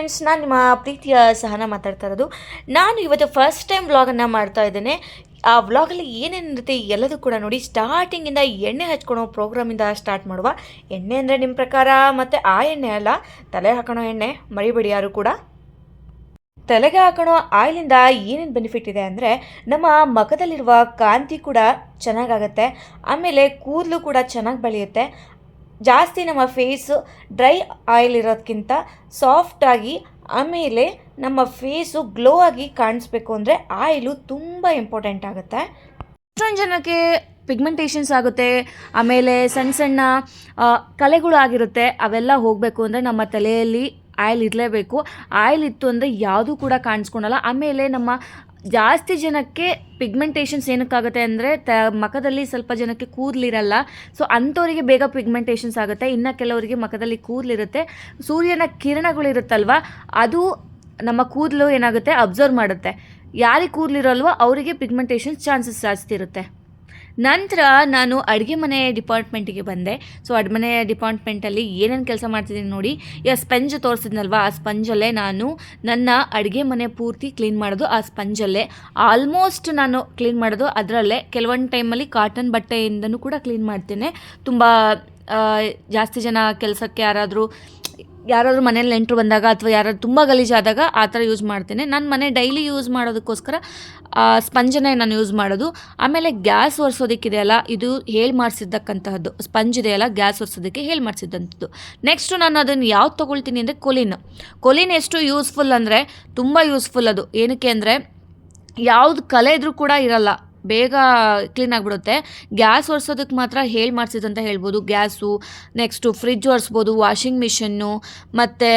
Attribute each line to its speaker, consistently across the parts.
Speaker 1: Friends ನಾನು ನಿಮ್ಮ ಪ್ರೀತಿಯ ಸಹನ ಮಾತಾಡ್ತಾ ಇರೋದು. ನಾನು ಇವತ್ತು ಫಸ್ಟ್ ಟೈಮ್ ವ್ಲಾಗನ್ನು ಮಾಡ್ತಾ ಇದ್ದೇನೆ. ಆ ವ್ಲಾಗಲ್ಲಿ ಏನೇನಿರುತ್ತೆ ಎಲ್ಲದೂ ಕೂಡ ನೋಡಿ ಸ್ಟಾರ್ಟಿಂಗಿಂದ ಎಣ್ಣೆ ಹಚ್ಕೊಳೋ ಪ್ರೋಗ್ರಾಮಿಂದ ಸ್ಟಾರ್ಟ್ ಮಾಡುವ. ಎಣ್ಣೆ ಅಂದರೆ ನಿಮ್ಮ ಪ್ರಕಾರ? ಮತ್ತು ಆ ಎಣ್ಣೆ ಅಲ್ಲ ತಲೆ ಹಾಕೋಣ ಎಣ್ಣೆ ಮರಿಬೇಡಿ ಯಾರು ಕೂಡ? ತಲೆಗೆ ಹಾಕೋಣ ಆಯಿಲಿಂದ ಏನೇನು ಬೆನಿಫಿಟ್ ಇದೆ ಅಂದರೆ ನಮ್ಮ ಮಖದಲ್ಲಿರುವ ಕಾಂತಿ ಕೂಡ ಚೆನ್ನಾಗಾಗತ್ತೆ. ಆಮೇಲೆ ಕೂದಲು ಕೂಡ ಚೆನ್ನಾಗಿ ಬೆಳೆಯುತ್ತೆ. ಜಾಸ್ತಿ ನಮ್ಮ ಫೇಸು ಡ್ರೈ ಆಯಿಲ್ ಇರೋದಕ್ಕಿಂತ ಸಾಫ್ಟಾಗಿ ಆಮೇಲೆ ನಮ್ಮ ಫೇಸು ಗ್ಲೋ ಆಗಿ ಕಾಣಿಸ್ಬೇಕು ಅಂದರೆ ಆಯಿಲು ತುಂಬ ಇಂಪಾರ್ಟೆಂಟ್ ಆಗುತ್ತೆ. ಎಷ್ಟೊಂದು ಜನಕ್ಕೆ ಪಿಗ್ಮೆಂಟೇಷನ್ಸ್ ಆಗುತ್ತೆ, ಆಮೇಲೆ ಸಣ್ಣ ಸಣ್ಣ ಕಲೆಗಳು ಆಗಿರುತ್ತೆ, ಅವೆಲ್ಲ ಹೋಗಬೇಕು ಅಂದರೆ ನಮ್ಮ ತಲೆಯಲ್ಲಿ ಆಯಿಲ್ ಇರಲೇಬೇಕು. ಆಯಿಲ್ ಇತ್ತು ಅಂದರೆ ಯಾವುದೂ ಕೂಡ ಕಾಣಿಸ್ಕೊಳಲ್ಲ. ಆಮೇಲೆ ನಮ್ಮ ಜಾಸ್ತಿ ಜನಕ್ಕೆ ಪಿಗ್ಮೆಂಟೇಷನ್ಸ್ ಏನಕ್ಕಾಗುತ್ತೆ ಅಂದರೆ ತ ಮಖದಲ್ಲಿ ಸ್ವಲ್ಪ ಜನಕ್ಕೆ ಕೂದಲಿರಲ್ಲ. ಸೊ ಅಂಥವರಿಗೆ ಬೇಗ ಪಿಗ್ಮೆಂಟೇಷನ್ಸ್ ಆಗುತ್ತೆ. ಇನ್ನು ಕೆಲವರಿಗೆ ಮಖದಲ್ಲಿ ಕೂದಲಿರುತ್ತೆ. ಸೂರ್ಯನ ಕಿರಣಗಳಿರುತ್ತಲ್ವ, ಅದು ನಮ್ಮ ಕೂದಲು ಏನಾಗುತ್ತೆ? ಅಬ್ಸರ್ವ್ ಮಾಡುತ್ತೆ. ಯಾರಿಗೆ ಕೂದಲಿರಲ್ವೋ, ಅವರಿಗೆ ಪಿಗ್ಮೆಂಟೇಷನ್ಸ್ ಚಾನ್ಸಸ್ ಜಾಸ್ತಿ ಇರುತ್ತೆ. ನಂತರ ನಾನು ಅಡುಗೆ ಮನೆ ಡಿಪಾರ್ಟ್ಮೆಂಟಿಗೆ ಬಂದೆ. ಸೊ ಅಡುಗೆ ಮನೆ ಡಿಪಾರ್ಟ್ಮೆಂಟಲ್ಲಿ ಏನೇನು ಕೆಲಸ ಮಾಡ್ತಿದ್ದೀನಿ ನೋಡಿ ಈಗ ಸ್ಪಂಜ್ ತೋರಿಸಿದ್ನಲ್ವ? ಆ ಸ್ಪಂಜಲ್ಲೇ ನಾನು ನನ್ನ ಅಡುಗೆ ಮನೆ ಪೂರ್ತಿ ಕ್ಲೀನ್ ಮಾಡೋದು ಆ ಸ್ಪಂಜಲ್ಲೇ. ಆಲ್ಮೋಸ್ಟ್ ನಾನು ಕ್ಲೀನ್ ಮಾಡೋದು ಅದರಲ್ಲೇ. ಕೆಲವೊಂದು ಟೈಮಲ್ಲಿ ಕಾಟನ್ ಬಟ್ಟೆಯಿಂದನೂ ಕೂಡ ಕ್ಲೀನ್ ಮಾಡ್ತೇನೆ. ತುಂಬ ಜಾಸ್ತಿ ಜನ ಕೆಲಸಕ್ಕೆ ಯಾರಾದರೂ ಯಾರಾದರೂ ಮನೇಲಿ ನೆಂಟರು ಬಂದಾಗ ಅಥವಾ ಯಾರಾದ್ರೂ ತುಂಬ ಗಲೀಜಾದಾಗ ಆ ಥರ ಯೂಸ್ ಮಾಡ್ತೇನೆ. ನಾನು ಮನೆ ಡೈಲಿ ಯೂಸ್ ಮಾಡೋದಕ್ಕೋಸ್ಕರ ಸ್ಪಂಜನ್ನೇ ನಾನು ಯೂಸ್ ಮಾಡೋದು. ಆಮೇಲೆ ಗ್ಯಾಸ್ ಒರೆಸೋದಕ್ಕಿದೆಯಲ್ಲ, ಇದು ಹೇಳಿ ಮಾಡಿಸಿದ್ದಕ್ಕಂತಹದ್ದು. ಸ್ಪಂಜ್ ಇದೆಯಲ್ಲ, ಗ್ಯಾಸ್ ಒರೆಸೋದಕ್ಕೆ ಹೇಳಿ ಮಾಡಿಸಿದ್ದಂಥದ್ದು. ನೆಕ್ಸ್ಟು ನಾನು ಅದನ್ನು ಯಾವ್ದು ತೊಗೊಳ್ತೀನಿ ಅಂದರೆ ಕೊಲಿನ್. ಕೊಲಿನ್ ಎಷ್ಟು ಯೂಸ್ಫುಲ್ ಅಂದರೆ, ತುಂಬ ಯೂಸ್ಫುಲ್ ಅದು. ಏನಕ್ಕೆ ಅಂದರೆ, ಯಾವ್ದು ಕಲೆ ಇದ್ರೂ ಕೂಡ ಇರಲ್ಲ. ಬೇಗ ಕ್ಲೀನ್ ಆಗಿಬಿಡುತ್ತೆ. ಗ್ಯಾಸ್ ಒರೆಸೋದಕ್ಕೆ ಮಾತ್ರ ಹೇಳಿ ಮಾಡಿಸಿದಂತ ಹೇಳ್ಬೋದು. ಗ್ಯಾಸು, ನೆಕ್ಸ್ಟು ಫ್ರಿಜ್ ಒರೆಸ್ಬೋದು, ವಾಷಿಂಗ್ ಮಿಷನ್ನು, ಮತ್ತು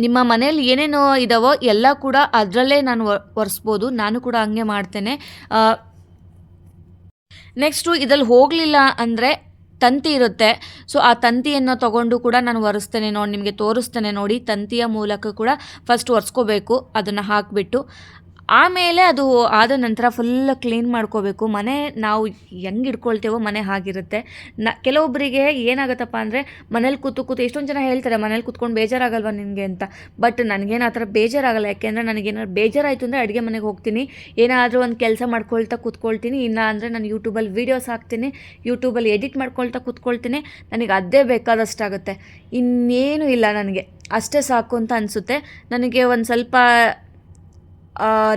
Speaker 1: ನಿಮ್ಮ ಮನೇಲಿ ಏನೇನು ಇದಾವೋ ಎಲ್ಲ ಕೂಡ ಅದರಲ್ಲೇ ನಾನು ಒರೆಸ್ಬೋದು. ನಾನು ಕೂಡ ಹಂಗೆ ಮಾಡ್ತೇನೆ. ನೆಕ್ಸ್ಟು ಇದ್ರಲ್ಲಿ ಹೋಗಲಿಲ್ಲ ಅಂದರೆ ತಂತಿ ಇರುತ್ತೆ. ಸೊ, ಆ ತಂತಿಯನ್ನು ತಗೊಂಡು ಕೂಡ ನಾನು ಒರೆಸ್ತೇನೆ ನೋಡಿ, ನಿಮಗೆ ತೋರಿಸ್ತೇನೆ ನೋಡಿ. ತಂತಿಯ ಮೂಲಕ ಕೂಡ ಫಸ್ಟ್ ಒರೆಸ್ಕೋಬೇಕು. ಅದನ್ನು ಹಾಕಿಬಿಟ್ಟು. ಆಮೇಲೆ ಅದು ಆದ ನಂತರ ಫುಲ್ ಕ್ಲೀನ್ ಮಾಡ್ಕೋಬೇಕು. ಮನೆ ನಾವು ಹೆಂಗೆ ಇಟ್ಕೊಳ್ತೇವೋ ಮನೆ ಹಾಗಿರುತ್ತೆ. ನ ಕೆಲವೊಬ್ಬರಿಗೆ ಏನಾಗುತ್ತಪ್ಪ ಅಂದರೆ ಮನೇಲಿ ಕೂತು ಕೂತು ಎಷ್ಟೊಂದು ಜನ ಹೇಳ್ತಾರೆ, ಮನೇಲಿ ಕೂತ್ಕೊಂಡು ಬೇಜಾರಾಗಲ್ವ ನಿನಗೆ ಅಂತ. ಬಟ್ ನನಗೇನು ಆ ಥರ ಬೇಜಾರಾಗಲ್ಲ. ಯಾಕೆಂದರೆ ನನಗೇನಾದ್ರು ಬೇಜಾರಾಯಿತು ಅಂದರೆ ಅಡುಗೆ ಮನೆಗೆ ಹೋಗ್ತೀನಿ. ಏನಾದರೂ ಒಂದು ಕೆಲಸ ಮಾಡ್ಕೊಳ್ತಾ ಕೂತ್ಕೊಳ್ತೀನಿ. ಇಲ್ಲ ಅಂದರೆ ನಾನು ಯೂಟ್ಯೂಬಲ್ಲಿ ವೀಡಿಯೋಸ್ ಹಾಕ್ತೀನಿ. ಯೂಟ್ಯೂಬಲ್ಲಿ ಎಡಿಟ್ ಮಾಡ್ಕೊಳ್ತಾ ಕೂತ್ಕೊಳ್ತೀನಿ. ನನಗೆ ಅದೇ ಬೇಕಾದಷ್ಟಾಗುತ್ತೆ. ಇನ್ನೇನು ಇಲ್ಲ ನನಗೆ. ಅಷ್ಟೇ ಸಾಕು ಅಂತ ಅನಿಸುತ್ತೆ. ನನಗೆ ಒಂದು ಸ್ವಲ್ಪ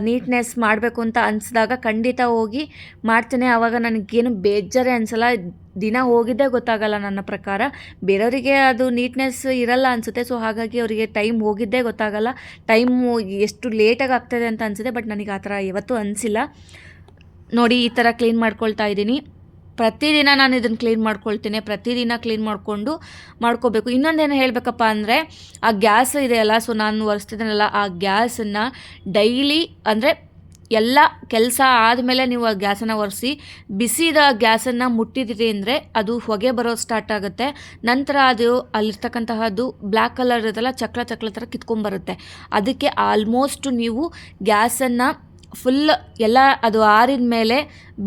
Speaker 1: ನೀಟ್ನೆಸ್ ಮಾಡಬೇಕು ಅಂತ ಅನಿಸಿದಾಗ ಖಂಡಿತ ಹೋಗಿ ಮಾಡ್ತೇನೆ. ಆವಾಗ ನನಗೇನು ಬೇಜಾರೇ ಅನಿಸಲ್ಲ. ದಿನ ಹೋಗಿದ್ದೇ ಗೊತ್ತಾಗಲ್ಲ ನನ್ನ ಪ್ರಕಾರ. ಬೇರೆಯವರಿಗೆ ಅದು ನೀಟ್ನೆಸ್ ಇರಲ್ಲ ಅನಿಸುತ್ತೆ. ಸೊ ಹಾಗಾಗಿ ಅವರಿಗೆ ಟೈಮ್ ಹೋಗಿದ್ದೇ ಗೊತ್ತಾಗಲ್ಲ. ಟೈಮು ಎಷ್ಟು ಲೇಟಾಗಿ ಆಗ್ತದೆ ಅಂತ ಅನಿಸುತ್ತೆ. ಬಟ್ ನನಗೆ ಆ ಥರ ಯಾವತ್ತೂ ಅನಿಸಿಲ್ಲ. ನೋಡಿ, ಈ ಥರ ಕ್ಲೀನ್ ಮಾಡ್ಕೊಳ್ತಾ ಇದ್ದೀನಿ. ಪ್ರತಿದಿನ ನಾನು ಇದನ್ನು ಕ್ಲೀನ್ ಮಾಡ್ಕೊಳ್ತೀನಿ, ಪ್ರತಿದಿನ ಕ್ಲೀನ್ ಮಾಡಿಕೊಂಡು ಮಾಡ್ಕೋಬೇಕು. ಇನ್ನೊಂದೇನು ಹೇಳಬೇಕಪ್ಪ ಅಂದರೆ, ಆ ಗ್ಯಾಸ್ ಇದೆಯಲ್ಲ ಸೊ ನಾನು ಒರೆಸ್ತಿದ್ದೀನಲ್ಲ ಆ ಗ್ಯಾಸನ್ನು ಡೈಲಿ ಅಂದರೆ ಎಲ್ಲ ಕೆಲಸ ಆದಮೇಲೆ ನೀವು ಆ ಗ್ಯಾಸನ್ನು ಒರೆಸಿ, ಬಿಸಿದ ಗ್ಯಾಸನ್ನು ಮುಟ್ಟಿದಿರಿ ಅಂದರೆ ಅದು ಹೊಗೆ ಬರೋ ಸ್ಟಾರ್ಟ್ ಆಗುತ್ತೆ. ನಂತರ ಅದು ಅಲ್ಲಿರ್ತಕ್ಕಂತಹದ್ದು ಬ್ಲ್ಯಾಕ್ ಕಲರ್ ಇರುತ್ತಲ್ಲ, ಚಕ್ರ ಚಕ್ಲ ಥರ ಕಿತ್ಕೊಂಬರುತ್ತೆ ಅದಕ್ಕೆ ಆಲ್ಮೋಸ್ಟ್ ನೀವು ಗ್ಯಾಸನ್ನು ಫುಲ್ ಎಲ್ಲ ಅದು ಆರಿದ ಮೇಲೆ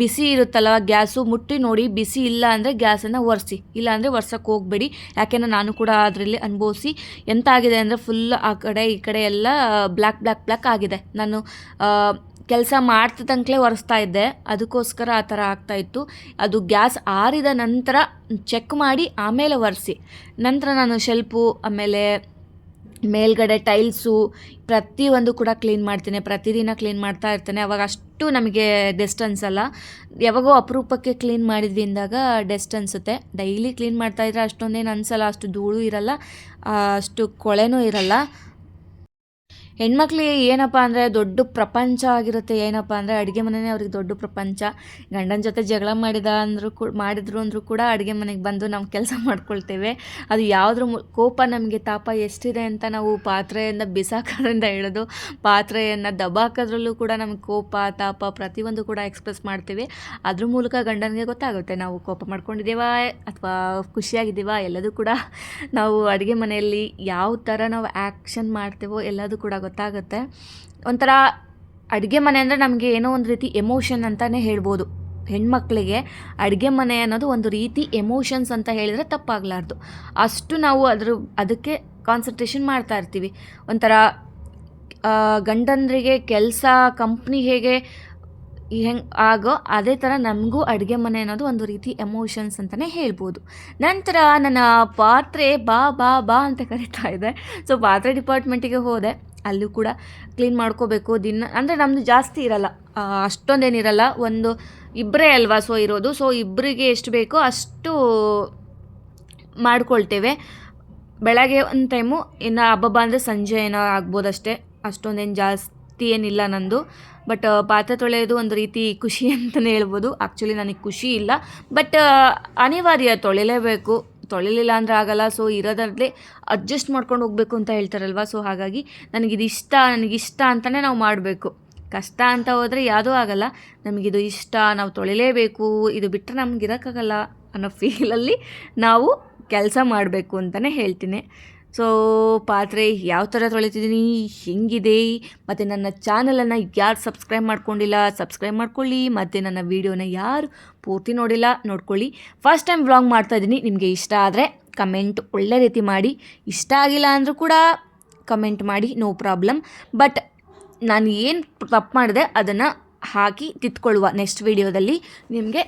Speaker 1: ಬಿಸಿ ಇರುತ್ತಲ್ಲ ಗ್ಯಾಸು ಮುಟ್ಟಿ ನೋಡಿ, ಬಿಸಿ ಇಲ್ಲ ಅಂದರೆ ಗ್ಯಾಸನ್ನು ಒರೆಸಿ, ಇಲ್ಲ ಅಂದರೆ ಒರ್ಸೋಕ್ಕೆ ಹೋಗಬೇಡಿ. ಯಾಕೆಂದರೆ ನಾನು ಕೂಡ ಅದರಲ್ಲಿ ಅನುಭವಿಸಿ ಎಂತ ಆಗಿದೆ ಅಂದರೆ ಫುಲ್ ಆ ಕಡೆ ಈ ಕಡೆ ಎಲ್ಲ ಬ್ಲ್ಯಾಕ್ ಬ್ಲ್ಯಾಕ್ ಬ್ಲ್ಯಾಕ್ ಆಗಿದೆ. ನಾನು ಕೆಲಸ ಮಾಡ್ತಿದ್ದಂಕ್ಲೇ ಒರೆಸ್ತಾ ಇದ್ದೆ. ಅದಕ್ಕೋಸ್ಕರ ಆ ಥರ ಆಗ್ತಾಯಿತ್ತು ಅದು ಗ್ಯಾಸ್ ಆರಿದ ನಂತರ ಚೆಕ್ ಮಾಡಿ ಆಮೇಲೆ ಒರೆಸಿ. ನಂತರ ನಾನು ಶೆಲ್ಪು ಆಮೇಲೆ ಮೇಲ್ಗಡೆ ಟೈಲ್ಸು ಪ್ರತಿಯೊಂದು ಕೂಡ ಕ್ಲೀನ್ ಮಾಡ್ತೀನಿ. ಪ್ರತಿದಿನ ಕ್ಲೀನ್ ಮಾಡ್ತಾ ಇರ್ತೇನೆ. ಅವಾಗ ಅಷ್ಟು ನಮಗೆ ಡೆಸ್ಟ್ ಅನ್ಸಲ್ಲ. ಯಾವಾಗೋ ಅಪರೂಪಕ್ಕೆ ಕ್ಲೀನ್ ಮಾಡಿದ್ವಿ ಅಂದಾಗ ಡೆಸ್ಟ್ ಅನಿಸುತ್ತೆ. ಡೈಲಿ ಕ್ಲೀನ್ ಮಾಡ್ತಾ ಇದ್ರೆ ಅಷ್ಟೊಂದೇನು ಅನಿಸಲ್ಲ. ಅಷ್ಟು ಧೂಳು ಇರಲ್ಲ. ಅಷ್ಟು ಕೊಳೆನೂ ಇರಲ್ಲ. ಹೆಣ್ಮಕ್ಳಿಗೆ ಏನಪ್ಪ ಅಂದರೆ ದೊಡ್ಡ ಪ್ರಪಂಚ ಆಗಿರುತ್ತೆ. ಏನಪ್ಪ ಅಂದರೆ ಅಡುಗೆ ಮನೆಯೇ ಅವ್ರಿಗೆ ದೊಡ್ಡ ಪ್ರಪಂಚ. ಗಂಡನ ಜೊತೆ ಜಗಳ ಮಾಡಿದ ಅಂದರೂ ಕು, ಮಾಡಿದ್ರು ಅಂದರೂ ಕೂಡ ಅಡುಗೆ ಮನೆಗೆ ಬಂದು ನಾವು ಕೆಲಸ ಮಾಡ್ಕೊಳ್ತೇವೆ. ಅದು ಯಾವುದ್ರ ಕೋಪ ನಮಗೆ ತಾಪ ಎಷ್ಟಿದೆ ಅಂತ ನಾವು ಪಾತ್ರೆಯಿಂದ ಬಿಸಾಕೋದ್ರಿಂದ ಹಿಡಿದು ಪಾತ್ರೆಯನ್ನು ದಬಾಕೋದ್ರಲ್ಲೂ ಕೂಡ ನಮಗೆ ಕೋಪ, ತಾಪ ಪ್ರತಿಯೊಂದು ಕೂಡ ಎಕ್ಸ್ಪ್ರೆಸ್ ಮಾಡ್ತೇವೆ. ಅದ್ರ ಮೂಲಕ ಗಂಡನಿಗೆ ಗೊತ್ತಾಗುತ್ತೆ ನಾವು ಕೋಪ ಮಾಡ್ಕೊಂಡಿದ್ದೀವಾ ಅಥವಾ ಖುಷಿಯಾಗಿದ್ದೀವಾ ಎಲ್ಲದೂ ಕೂಡ. ನಾವು ಅಡುಗೆ ಮನೆಯಲ್ಲಿ ಯಾವ ಥರ ನಾವು ಆ್ಯಕ್ಷನ್ ಮಾಡ್ತೇವೋ ಎಲ್ಲದೂ ಕೂಡ ಗೊತ್ತಾಗುತ್ತೆ. ಒಂಥರ ಅಡುಗೆ ಮನೆ ಅಂದರೆ ನಮಗೆ ಏನೋ ಒಂದು ರೀತಿ ಎಮೋಷನ್ ಅಂತಲೇ ಹೇಳ್ಬೋದು. ಹೆಣ್ಮಕ್ಳಿಗೆ ಅಡುಗೆ ಮನೆ ಅನ್ನೋದು ಒಂದು ರೀತಿ ಎಮೋಷನ್ಸ್ ಅಂತ ಹೇಳಿದರೆ ತಪ್ಪಾಗಲಾರ್ದು. ಅಷ್ಟು ನಾವು ಅದ್ರ, ಅದಕ್ಕೆ ಕಾನ್ಸಂಟ್ರೇಷನ್ ಮಾಡ್ತಾ ಇರ್ತೀವಿ. ಒಂಥರ ಗಂಡಂದ್ರಿಗೆ ಕೆಲಸ ಕಂಪ್ನಿ ಹೇಗೆ ಹೆಂಗೆ ಆಗೋ ಅದೇ ಥರ ನಮಗೂ ಅಡುಗೆ ಮನೆ ಅನ್ನೋದು ಒಂದು ರೀತಿ ಎಮೋಷನ್ಸ್ ಅಂತಲೇ ಹೇಳ್ಬೋದು. ನಂತರ ನನ್ನ ಪಾತ್ರೆ ಬಾ ಬಾ ಬಾ ಅಂತ ಕರಿತಾ ಇದೆ. ಸೊ ಪಾತ್ರೆ ಡಿಪಾರ್ಟ್ಮೆಂಟಿಗೆ ಹೋದೆ. ಅಲ್ಲೂ ಕೂಡ ಕ್ಲೀನ್ ಮಾಡ್ಕೋಬೇಕು ದಿನ, ಅಂದರೆ ನಮ್ಮದು ಜಾಸ್ತಿ ಇರಲ್ಲ. ಅಷ್ಟೊಂದೇನಿರಲ್ಲ, ಒಂದು ಇಬ್ಬರೇ ಅಲ್ವಾ ಸೊ ಇರೋದು. ಸೊ ಇಬ್ಬರಿಗೆ ಎಷ್ಟು ಬೇಕೋ ಅಷ್ಟು ಮಾಡ್ಕೊಳ್ತೇವೆ. ಬೆಳಗ್ಗೆ ಒಂದು ಟೈಮು, ಇನ್ನು ಹಬ್ಬಬ್ಬ ಅಂದರೆ ಸಂಜೆ ಏನೋ ಆಗ್ಬೋದಷ್ಟೇ. ಅಷ್ಟೊಂದೇನು ಜಾಸ್ತಿ ಏನಿಲ್ಲ ನಂದು. ಬಟ್ ಪಾತ್ರೆ ತೊಳೆಯೋದು ಒಂದು ರೀತಿ ಖುಷಿ ಅಂತಲೇ ಹೇಳ್ಬೋದು. ಆ್ಯಕ್ಚುಲಿ ನನಗೆ ಖುಷಿ ಇಲ್ಲ. ಬಟ್ ಅನಿವಾರ್ಯ ತೊಳಿಲೇಬೇಕು. ತೊಳಿಲಿಲ್ಲ ಅಂದರೆ ಆಗಲ್ಲ ಸೊ ಇರೋದ್ರಲ್ಲಿ ಅಡ್ಜಸ್ಟ್ ಮಾಡ್ಕೊಂಡು ಹೋಗಬೇಕು ಅಂತ ಹೇಳ್ತಾರಲ್ವ? ಸೊ ಹಾಗಾಗಿ ನನಗಿದು ಇಷ್ಟ ನನಗಿಷ್ಟ ಅಂತಲೇ ನಾವು ಮಾಡಬೇಕು. ಕಷ್ಟ ಅಂತ ಹೋದರೆ ಯಾವುದೂ ಆಗಲ್ಲ. ನಮಗಿದು ಇಷ್ಟ, ನಾವು ತೊಳಿಲೇಬೇಕು, ಇದು ಬಿಟ್ಟರೆ ನಮ್ಗೆ ಇರೋಕ್ಕಾಗಲ್ಲ ಅನ್ನೋ ಫೀಲಲ್ಲಿ ನಾವು ಕೆಲಸ ಮಾಡಬೇಕು ಅಂತಲೇ ಹೇಳ್ತೀನಿ. ಸೊ ಪಾತ್ರೆ ಯಾವ ಥರ ತೊಳಿತಿದ್ದೀನಿ, ಹೆಂಗಿದೆ. ಮತ್ತು ನನ್ನ ಚಾನಲನ್ನು ಯಾರು ಸಬ್ಸ್ಕ್ರೈಬ್ ಮಾಡ್ಕೊಂಡಿಲ್ಲ ಸಬ್ಸ್ಕ್ರೈಬ್ ಮಾಡ್ಕೊಳ್ಳಿ. ಮತ್ತು ನನ್ನ ವೀಡಿಯೋನ ಯಾರು ಪೂರ್ತಿ ನೋಡಿಲ್ಲ, ನೋಡ್ಕೊಳ್ಳಿ. ಫಸ್ಟ್ ಟೈಮ್ ವ್ಲಾಗ್ ಮಾಡ್ತಾಯಿದ್ದೀನಿ ನಿಮಗೆ ಇಷ್ಟ ಆದರೆ ಕಮೆಂಟ್ ಒಳ್ಳೆ ರೀತಿ ಮಾಡಿ. ಇಷ್ಟ ಆಗಿಲ್ಲ ಅಂದರೂ ಕೂಡ ಕಮೆಂಟ್ ಮಾಡಿ ನೋ ಪ್ರಾಬ್ಲಮ್ ಬಟ್ ನಾನು ಏನು ತಪ್ಪು ಮಾಡಿದೆ ಅದನ್ನು ಹಾಕಿ ತಿತ್ಕೊಳ್ಳುವ ನೆಕ್ಸ್ಟ್ ವೀಡಿಯೋದಲ್ಲಿ ನಿಮಗೆ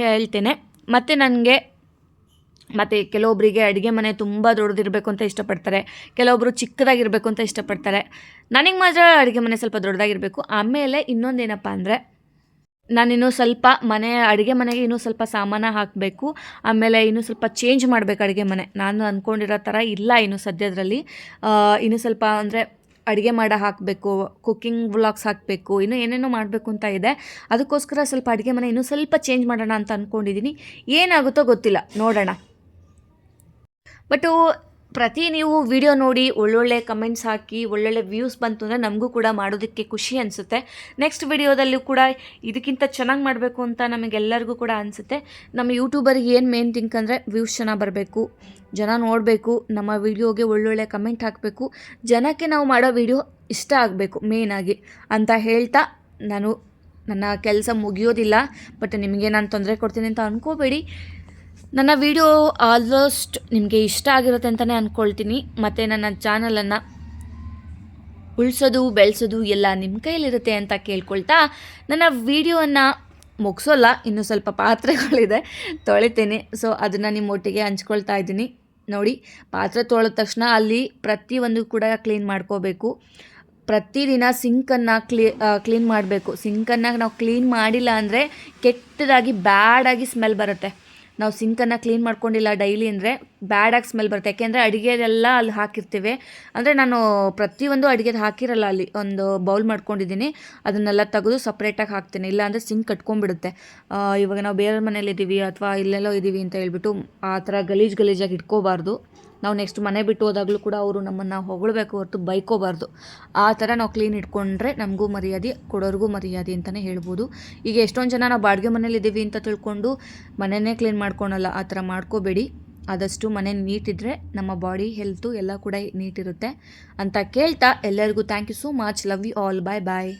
Speaker 1: ಹೇಳ್ತೇನೆ. ಮತ್ತು ನನಗೆ ಮತ್ತು ಕೆಲವೊಬ್ಬರಿಗೆ ಅಡುಗೆ ಮನೆ ತುಂಬ ದೊಡ್ಡದಿರಬೇಕು ಅಂತ ಇಷ್ಟಪಡ್ತಾರೆ. ಕೆಲವೊಬ್ಬರು ಚಿಕ್ಕದಾಗಿರಬೇಕು ಅಂತ ಇಷ್ಟಪಡ್ತಾರೆ. ನನಗೆ ಮಾತ್ರ ಅಡುಗೆ ಮನೆ ಸ್ವಲ್ಪ ದೊಡ್ಡದಾಗಿರಬೇಕು. ಆಮೇಲೆ ಇನ್ನೊಂದೇನಪ್ಪ ಅಂದರೆ, ನಾನಿನ್ನೂ ಸ್ವಲ್ಪ ಮನೆ, ಅಡುಗೆ ಮನೆಗೆ ಇನ್ನೂ ಸ್ವಲ್ಪ ಸಾಮಾನು ಹಾಕಬೇಕು. ಆಮೇಲೆ ಇನ್ನೂ ಸ್ವಲ್ಪ ಚೇಂಜ್ ಮಾಡಬೇಕು ಅಡುಗೆ ಮನೆ. ನಾನು ಅಂದ್ಕೊಂಡಿರೋ ಥರ ಇಲ್ಲ ಇನ್ನು ಸದ್ಯದರಲ್ಲಿ. ಇನ್ನೂ ಸ್ವಲ್ಪ ಅಂದರೆ ಅಡುಗೆ ಮಾಡೋ ಹಾಕಬೇಕು ಕುಕ್ಕಿಂಗ್ ವ್ಲಾಗ್ಸ್ ಹಾಕಬೇಕು, ಇನ್ನೂ ಏನೇನೋ ಮಾಡಬೇಕು ಅಂತ ಇದೆ. ಅದಕ್ಕೋಸ್ಕರ ಸ್ವಲ್ಪ ಅಡುಗೆ ಮನೆ ಇನ್ನೂ ಸ್ವಲ್ಪ ಚೇಂಜ್ ಮಾಡೋಣ ಅಂತ ಅಂದ್ಕೊಂಡಿದ್ದೀನಿ ಏನಾಗುತ್ತೋ ಗೊತ್ತಿಲ್ಲ. ನೋಡೋಣ. ಬಟ್ಟು ಪ್ರತಿ ನೀವು ವಿಡಿಯೋ ನೋಡಿ ಒಳ್ಳೊಳ್ಳೆ ಕಮೆಂಟ್ಸ್ ಹಾಕಿ, ಒಳ್ಳೊಳ್ಳೆ ವ್ಯೂಸ್ ಬಂತು ಅಂದರೆ ನಮಗೂ ಕೂಡ ಮಾಡೋದಕ್ಕೆ ಖುಷಿ ಅನಿಸುತ್ತೆ. ನೆಕ್ಸ್ಟ್ ವಿಡಿಯೋದಲ್ಲೂ ಕೂಡ ಇದಕ್ಕಿಂತ ಚೆನ್ನಾಗಿ ಮಾಡಬೇಕು ಅಂತ ನಮಗೆಲ್ಲರಿಗೂ ಕೂಡ ಅನಿಸುತ್ತೆ. ನಮ್ಮ ಯೂಟ್ಯೂಬರಿಗೆ ಏನು ಮೇನ್ ಥಿಂಕ್ ಅಂದರೆ ವ್ಯೂಸ್ ಚೆನ್ನಾಗಿ ಬರಬೇಕು. ಜನ ನೋಡಬೇಕು, ನಮ್ಮ ವಿಡಿಯೋಗೆ ಒಳ್ಳೊಳ್ಳೆ ಕಮೆಂಟ್ ಹಾಕಬೇಕು. ಜನಕ್ಕೆ ನಾವು ಮಾಡೋ ವಿಡಿಯೋ ಇಷ್ಟ ಆಗಬೇಕು ಮೇಯ್ನಾಗಿ ಅಂತ ಹೇಳ್ತಾ ನಾನು ನನ್ನ ಕೆಲಸ ಮುಗಿಯೋದಿಲ್ಲ. ಬಟ್ ನಿಮಗೆ ನಾನು ತೊಂದರೆ ಕೊಡ್ತೀನಿ ಅಂತ ಅಂದ್ಕೋಬೇಡಿ ನನ್ನ ವಿಡಿಯೋ ಆಲ್ಮೋಸ್ಟ್ ನಿಮಗೆ ಇಷ್ಟ ಆಗಿರುತ್ತೆ ಅಂತಲೇ ಅಂದ್ಕೊಳ್ತೀನಿ ಮತ್ತು ನನ್ನ ಚಾನಲನ್ನು ಉಳಿಸೋದು, ಬೆಳೆಸೋದು ಎಲ್ಲ ನಿಮ್ಮ ಕೈಯಲ್ಲಿರುತ್ತೆ ಅಂತ ಕೇಳ್ಕೊಳ್ತಾ ನನ್ನ ವಿಡಿಯೋವನ್ನು ಮುಗಿಸೋಲ್ಲ, ಇನ್ನೂ ಸ್ವಲ್ಪ ಪಾತ್ರೆಗಳಿದೆ, ತೊಳಿತೇನೆ. ಸೊ ಅದನ್ನು ನಿಮ್ಮೊಟ್ಟಿಗೆ ಹಂಚ್ಕೊಳ್ತಾ ಇದ್ದೀನಿ. ನೋಡಿ, ಪಾತ್ರೆ ತೊಳೆದ ತಕ್ಷಣ ಅಲ್ಲಿ ಪ್ರತಿಯೊಂದು ಕೂಡ ಕ್ಲೀನ್ ಮಾಡ್ಕೋಬೇಕು. ಪ್ರತಿದಿನ ಸಿಂಕನ್ನು ಕ್ಲೀ ಕ್ಲೀನ್ ಮಾಡಬೇಕು. ಸಿಂಕನ್ನು ನಾವು ಕ್ಲೀನ್ ಮಾಡಿಲ್ಲ ಅಂದರೆ ಕೆಟ್ಟದಾಗಿ, ಬ್ಯಾಡಾಗಿ ಸ್ಮೆಲ್ ಬರುತ್ತೆ. ನಾವು ಸಿಂಕನ್ನು ಕ್ಲೀನ್ ಮಾಡ್ಕೊಂಡಿಲ್ಲ ಡೈಲಿ ಅಂದರೆ ಬ್ಯಾಡಾಗಿ ಸ್ಮೆಲ್ ಬರುತ್ತೆ. ಯಾಕೆಂದರೆ ಅಡುಗೆದೆಲ್ಲ ಅಲ್ಲಿ ಹಾಕಿರ್ತೀವಿ. ಅಂದರೆ ನಾನು ಪ್ರತಿಯೊಂದು ಅಡುಗೆದು ಹಾಕಿರಲ್ಲ ಅಲ್ಲಿ. ಒಂದು ಬೌಲ್ ಮಾಡ್ಕೊಂಡಿದ್ದೀನಿ. ಅದನ್ನೆಲ್ಲ ತೆಗೆದು ಸಪ್ರೇಟಾಗಿ ಹಾಕ್ತೀನಿ. ಇಲ್ಲಾಂದರೆ ಸಿಂಕ್ ಕಟ್ಕೊಂಡ್ಬಿಡುತ್ತೆ. ಇವಾಗ ನಾವು ಬೇರೆ ಮನೇಲಿ ಇದ್ದೀವಿ ಅಥವಾ ಇಲ್ಲೆಲ್ಲೋ ಇದ್ದೀವಿ ಅಂತ ಹೇಳ್ಬಿಟ್ಟು ಆ ಥರ ಗಲೀಜು ಗಲೀಜಾಗಿ ಇಟ್ಕೋಬಾರ್ದು. ನಾವು ನೆಕ್ಸ್ಟ್ ಮನೆ ಬಿಟ್ಟು ಹೋದಾಗಲೂ ಕೂಡ ಅವರು ನಮ್ಮನ್ನು ಹೊಗಳಬೇಕು ಹೊರತು ಬೈಕೋಬಾರ್ದು. ಆ ಥರ ನಾವು ಕ್ಲೀನ್ ಇಟ್ಕೊಂಡ್ರೆ ನಮಗೂ ಮರ್ಯಾದೆ, ಕೊಡೋರಿಗೂ ಮರ್ಯಾದೆ ಅಂತಲೇ ಹೇಳ್ಬೋದು. ಈಗ ಎಷ್ಟೊಂದು ಜನ ನಾವು ಬಾಡಿಗೆ ಮನೇಲಿ ಇದ್ದೀವಿ ಅಂತ ತಿಳ್ಕೊಂಡು ಮನೆಯೇ ಕ್ಲೀನ್ ಮಾಡ್ಕೊಳಲ್ಲ, ಆ ಥರ ಮಾಡ್ಕೋಬೇಡಿ. ಆದಷ್ಟು ಮನೆ ನೀಟಿದ್ರೆ ನಮ್ಮ ಬಾಡಿ ಹೆಲ್ತು ಎಲ್ಲ ಕೂಡ ನೀಟಿರುತ್ತೆ ಅಂತ ಕೇಳ್ತಾ ಎಲ್ಲರಿಗೂ thank you so much love you all bye bye